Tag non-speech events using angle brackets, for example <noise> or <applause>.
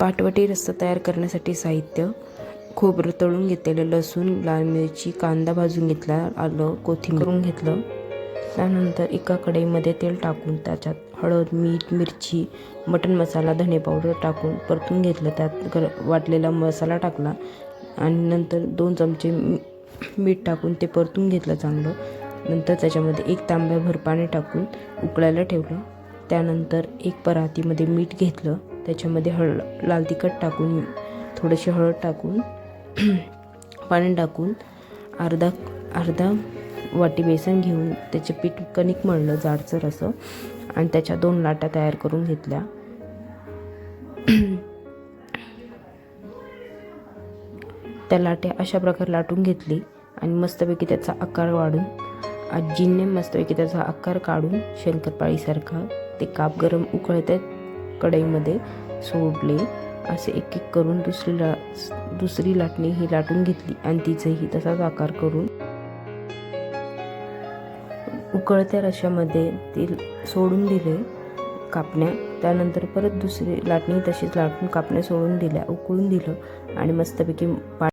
पाटवटी रस्सा तयार करण्यासाठी साहित्य खोबरं तळून घेतलेलं लसूण लाल मिरची कांदा भाजून घेतला आलं कोथिंबीर करून घेतलं. त्यानंतर एका कढईमध्ये तेल टाकून त्याच्यात हळद मीठ मिरची मटण मसाला धने पावडर टाकून परतून घेतलं. त्यात गर वाटलेला मसाला टाकला आणि नंतर दोन चमचे मी- मीठ टाकून ते परतून घेतलं चांगलं. नंतर त्याच्यामध्ये एक तांब्याभर पाणी टाकून उकळायला ठेवलं. त्यानंतर एक परातीमध्ये मीठ घेतलं. त्याच्यामध्ये हळद लाल तिखट टाकून थोडीशी हळद टाकून <clears throat> पाणी टाकून अर्धा अर्धा वाटी बेसन घेऊन त्याचे पीठ कणिक मळलं जाडसर असं आणि त्याच्या दोन लाटा तयार करून घेतल्या. <clears throat> त्या लाट्या अशा प्रकारे लाटून घेतली आणि मस्तपैकी त्याचा आकार वाढून आजींनी मस्तपैकी त्याचा आकार काढून शंकरपाळीसारखा ते काप गरम उकळत्या कढईमध्ये सोडले. असे एक एक करून दुसरी ला दुसरी लाटणी ही लाटून घेतली आणि तिचाही तसाच आकार करून उकळत्या रश्यामध्ये ते सोडून दिले कापण्या. त्यानंतर परत दुसरी लाटणी तशीच लाटून कापण्या सोडून दिल्या उकळून दिलं आणि मस्तपैकी पा